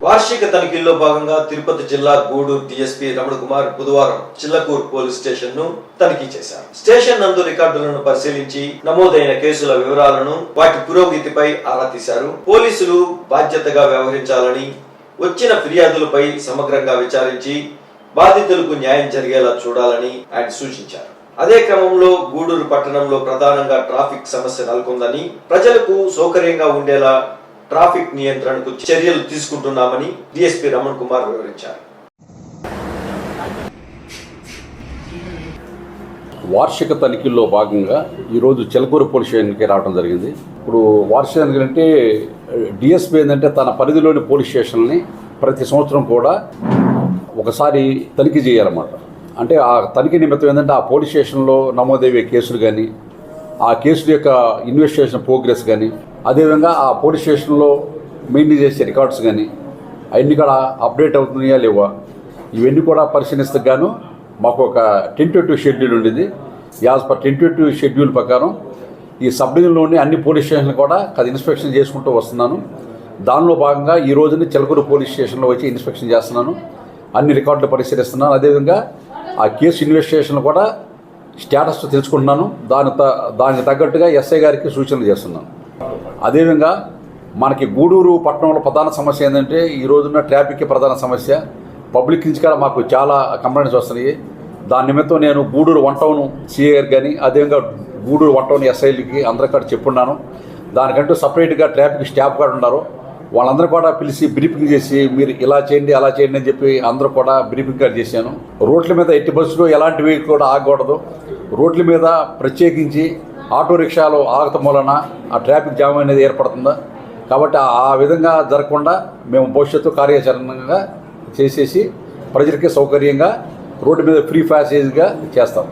వార్షిక తనిఖీల్లో భాగంగా తిరుపతి జిల్లా గూడూరు డిఎస్పీ రమణ కుమార్ బుధవారం చిల్లకూరు పోలీస్ స్టేషన్ను తనిఖీ చేశారు. స్టేషన్ నందు రికార్డులను పరిశీలించి నమోదైన కేసుల వివరాలను వాటి పురోగతిపై ఆరా తీశారు. పోలీసులు బాధ్యతగా వ్యవహరించాలని వచ్చిన ఫిర్యాదులపై సమగ్రంగా విచారించి బాధితులకు న్యాయం జరిగేలా చూడాలని ఆయన సూచించారు. అదే క్రమంలో గూడూరు పట్టణంలో ప్రధానంగా ట్రాఫిక్ సమస్య నెలకొందని ప్రజలకు సౌకర్యంగా ఉండేలా ట్రాఫిక్ నియంత్రణకు చర్యలు తీసుకుంటున్నామని డిఎస్పీ రమణ్ కుమార్ వివరించారు. వార్షిక తనిఖీల్లో భాగంగా ఈరోజు చిలకూరు పోలీస్ స్టేషన్కి రావడం జరిగింది. ఇప్పుడు వార్షిక తనిఖీలు అంటే డిఎస్పీ ఏంటంటే తన పరిధిలోని పోలీస్ స్టేషన్ని ప్రతి సంవత్సరం కూడా ఒకసారి తనిఖీ చేయాలన్నమాట. అంటే ఆ తనిఖీ నిమిత్తం ఏంటంటే ఆ పోలీస్ స్టేషన్లో నమోదయ్యే కేసులు కానీ ఆ కేసుల యొక్క ఇన్వెస్టిగేషన్ ప్రోగ్రెస్ కానీ అదేవిధంగా ఆ పోలీస్ స్టేషన్లో మెయింటైన్ చేసే రికార్డ్స్ కానీ అవన్నీ కూడా అప్డేట్ అవుతున్నాయా లేవా? ఇవన్నీ కూడా పరిశీలిస్తూ గాను మాకు ఒక టెంటేటివ్ షెడ్యూల్ ఉండేది. యాజ్ పర్ టెంటేటివ్ షెడ్యూల్ ప్రకారం ఈ సబ్ డివిజన్లోని అన్ని పోలీస్ స్టేషన్లు కూడా అది ఇన్స్పెక్షన్ చేసుకుంటూ వస్తున్నాను. దానిలో భాగంగా ఈ రోజున చిలకూరు పోలీస్ స్టేషన్లో వచ్చి ఇన్స్పెక్షన్ చేస్తున్నాను. అన్ని రికార్డులు పరిశీలిస్తున్నాను. అదేవిధంగా ఆ కేసు ఇన్వెస్టిగేషన్ కూడా స్టేటస్ తెలుసుకుంటున్నాను. దాని త దానికి తగ్గట్టుగా ఎస్ఐ గారికి సూచనలు చేస్తున్నాను. అదేవిధంగా మనకి గూడూరు పట్టణంలో ప్రధాన సమస్య ఏంటంటే ఈ రోజున ట్రాఫిక్ ప్రధాన సమస్య. పబ్లిక్ నుంచి కూడా మాకు చాలా కంప్లైంట్స్ వస్తున్నాయి. దాని నిమిత్తం నేను గూడూరు వన్ టౌన్ సిఏ గారు కానీ అదేవిధంగా గూడూరు వన్ టౌన్ ఎస్ఐలకి అందరికీ కూడా చెప్పున్నాను. దానికంటూ సపరేట్గా ట్రాఫిక్ స్టాఫ్ కూడా ఉన్నారు. వాళ్ళందరూ కూడా పిలిచి బ్రీఫింగ్ చేసి మీరు ఇలా చేయండి అలా చేయండి అని చెప్పి అందరూ కూడా బ్రీఫింగ్ కూడా చేశాను. రోడ్ల మీద ఎట్టి బస్సులు ఎలాంటివి కూడా ఆగకూడదు. రోడ్ల మీద ప్రత్యేకించి ఆటో రిక్షాలు ఆగటం వలన ఆ ట్రాఫిక్ జామ్ అనేది ఏర్పడుతుందా. కాబట్టి ఆ- విధంగా జరగకుండా మేము భవిష్యత్తు కార్యాచరణగా చేసేసి ప్రజలకి సౌకర్యంగా రోడ్డు మీద ఫ్రీ ప్యాసేజ్గా చేస్తాం.